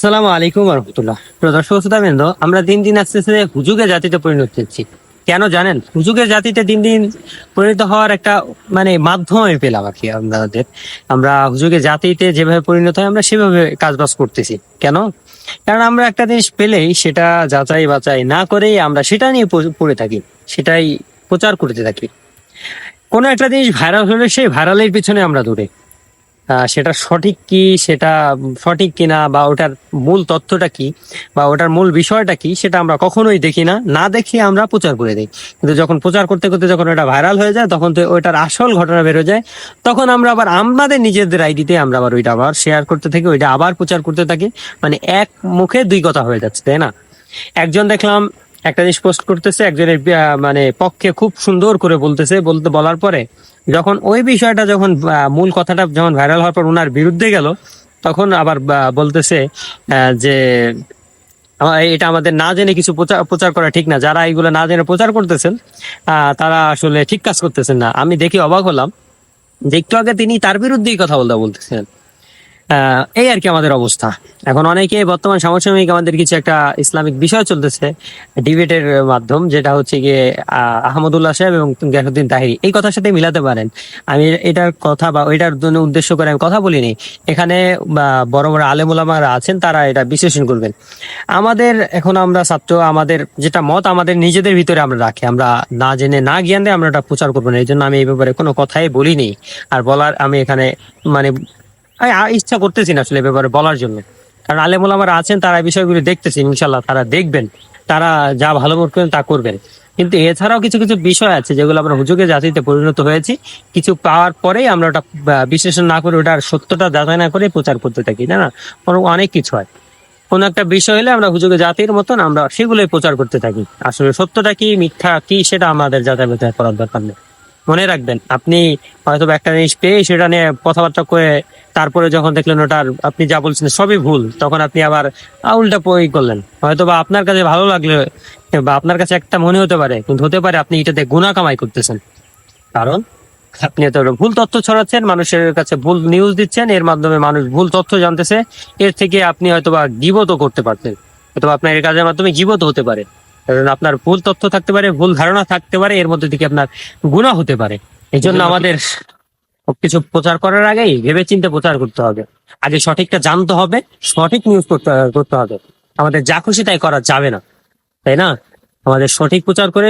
আসসালামু আলাইকুম রহমতুল্লাহ। প্রদর্শক শ্রোতাবৃন্দ আমরা দিন দিন আস্তে আস্তে হুজুগে জাতিতে পরিণত হচ্ছি। কেন জানেন? হুজুগের জাতিতে দিন দিন পরিণত হওয়ার একটা মানে মাধ্যম পেলাম আর কি আমাদের আমরা হুজুগের জাতিতে যেভাবে পরিণত হয়, আমরা সেভাবে কাজবাজ করতেছি। কেন? কারণ আমরা একটা জিনিস পেলেই সেটা যাচাই বাচাই না করেই আমরা সেটা নিয়ে পড়ে থাকি। সেটাই প্রচার করতে থাকি। কোনো একটা জিনিস ভাইরাল হলে সেই ভাইরালের পিছনে আমরা দৌড়ে। সেটা সঠিক কি, সেটা সঠিক কিনা, বা ওটার মূল তথ্যটা কি, বা ওটার মূল বিষয়টা কি, সেটা আমরা কখনোই দেখি না। না দেখে আমরা প্রচার করে দিই। কিন্তু যখন প্রচার করতে করতে যখন ওটা ভাইরাল হয়ে যায়, তখন তো ওটার আসল ঘটনা বেরো যায়। তখন আমরা আবার আমাদের নিজেদের আইডিতে আমরা আবার ওইটা আবার শেয়ার করতে থাকি, ওইটা আবার প্রচার করতে থাকি। মানে এক মুখে দুই কথা হয়ে যাচ্ছে, তাই না? একজন দেখলাম একটা জিনিস পোস্ট করতেছে, একজনের মানে পক্ষে খুব সুন্দর করে বলতেছে, বলতে, বলার পরে যখন ওই বিষয়টা যখন মূল কথাটা যখন ভাইরাল হওয়ার পর ওনার বিরুদ্ধে গেল, তখন আবার বলতেছে যে এটা আমাদের না জেনে কিছু প্রচার প্রচার করা ঠিক না। যারা এইগুলো না জেনে প্রচার করতেছেন তারা আসলে ঠিক কাজ করতেছেন না। আমি দেখি অবাক হলাম যে একটু আগে তিনি তার বিরুদ্ধেই কথা বলতে বলতেছেন। এই আর কি আমাদের অবস্থা। এখন অনেকে বর্তমান সমসাময়িক আমাদের কিছু একটা ইসলামিক বিষয় চলতেছে ডিবেটের মাধ্যম যেটা হচ্ছে গিয়ে আহ, আহমদুল্লাহ সাহেব এবং গিয়াসুদ্দিন তাহিরি। এই কথার সাথে মিলাতে পারেন। আমি এটার কথা বা ওইটার জন্য উদ্দেশ্য করে আমি কথা বলিনি। এখানে বড় বড় আলেমুলামারা আছেন তারা এটা বিশ্লেষণ করবেন। আমাদের এখন আমরা ছাত্র আমাদের যেটা মত আমাদের নিজেদের ভিতরে আমরা রাখি। আমরা না জেনে না জ্ঞান দিয়ে আমরা এটা প্রচার করব না। এই জন্য আমি এই ব্যাপারে কোনো কথাই বলিনি। আর বলার আমি এখানে মানে ইচ্ছা করতেছি না আসলে ব্যাপারে বলার জন্য। কারণ আলেমুল আমার আছেন, তারা বিষয়গুলো দেখতেছি ইনশাল্লাহ তারা দেখবেন। তারা যা ভালো মনে তা করবেন। কিন্তু এছাড়াও কিছু কিছু বিষয় আছে যেগুলো আমরা হুজুগে জাতিতে পরিণত হয়েছি। কিছু পাওয়ার পরেই আমরা ওটা বিশ্লেষণ না করে ওটার সত্যটা যাচাই না করে প্রচার করতে থাকি, না না? অনেক কিছু হয়। কোন একটা বিষয় হলে আমরা হুজুগে জাতির মতন আমরা সেগুলোই প্রচার করতে থাকি। আসলে সত্যটা কি, মিথ্যা কি, সেটা আমাদের বাছাই করার দরকার নেই। মনে রাখবেন, আপনি হয়তো একটা জিনিস পেয়ে সেটা নিয়ে কথাবার্তা করে তারপরে যখন দেখলেন ওটার আপনি যা বলছেন সবই ভুল, তখন আপনি আবার উল্টা প্রয়োগ করলেন। হয়তো বা আপনার কাছে ভালো লাগলে, বা আপনার কাছে একটা মনে হতে পারে, কিন্তু হতে পারে আপনি এটাতে গুণা কামাই করতেছেন। কারণ আপনি এত ভুল তথ্য ছড়াচ্ছেন, মানুষের কাছে ভুল নিউজ দিচ্ছেন, এর মাধ্যমে মানুষ ভুল তথ্য জানতেছে, এর থেকে আপনি হয়তো বা গিবতও করতে পারতেন। হয়তো বা আপনার এই কাজের মাধ্যমে গিবত হতে পারে। কারণ আপনার ভুল তথ্য থাকতে পারে ভুল ধারণা থাকতে পারে এর মধ্যে থেকে আপনার গুণা হতে পারে। এই জন্য আমাদের সবকিছু প্রচার করার আগেই ভেবে চিন্তে প্রচার করতে হবে। আগে সঠিকটা জানতে হবে সঠিক নিউজ করতে করতে হবে। আমাদের যা খুশি তাই করা যাবে না তাই না? আমাদের সঠিক প্রচার করে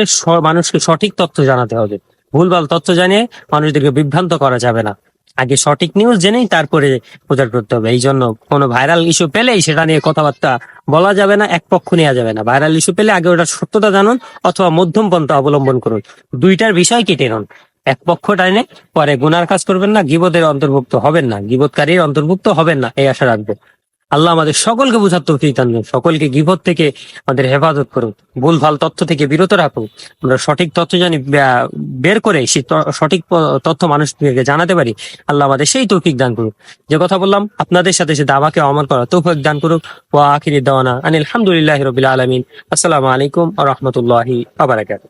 মানুষকে সঠিক তথ্য জানাতে হবে। ভুলভাল তথ্য জানিয়ে মানুষদেরকে বিভ্রান্ত করা যাবে না। আগে সঠিক নিউজ জেনেই তারপরে প্রচার করতে হবে। এই জন্য কোনো ভাইরাল ইস্যু পেলেই সেটা নিয়ে কথাবার্তা বলা যাবে না, এক পক্ষ নেওয়া যাবে না। ভাইরাল ইস্যু পেলে আগে ওটা সত্যতা জানুন অথবা মধ্যম পন্থা অবলম্বন করুন। দুইটার বিষয় কেটে নন। এক পক্ষ টাইনে পরে গুনার কাজ করবেন না, গিবতের অন্তর্ভুক্ত হবেন না। গিবতকারীর অন্তর্ভুক্ত হবেন না, এই আশা রাখব। আল্লাহ আমাদের সকলকে বোঝার তৌফিক দান করুন। সকলকে গিবত থেকে আমাদের হেফাজত করুন। ভুল ভালো তথ্য থেকে বিরত রাখুন। আমরা সঠিক তথ্য জানি বের করে সেই সঠিক তথ্য মানুষকে জানাতে পারি। আল্লাহ আমাদের সেই তৌফিক দান করুক যে কথা বললাম, আপনাদের সাথে সাথে দাবাকে অমর করা তৌফিক দান করুক। ওয়া আখিরি দাওয়ানা আনিল আলহামদুলিল্লাহ রবিল আলমিন। আসসালামু আলাইকুম রহমতুল্লাহি আবরাকাত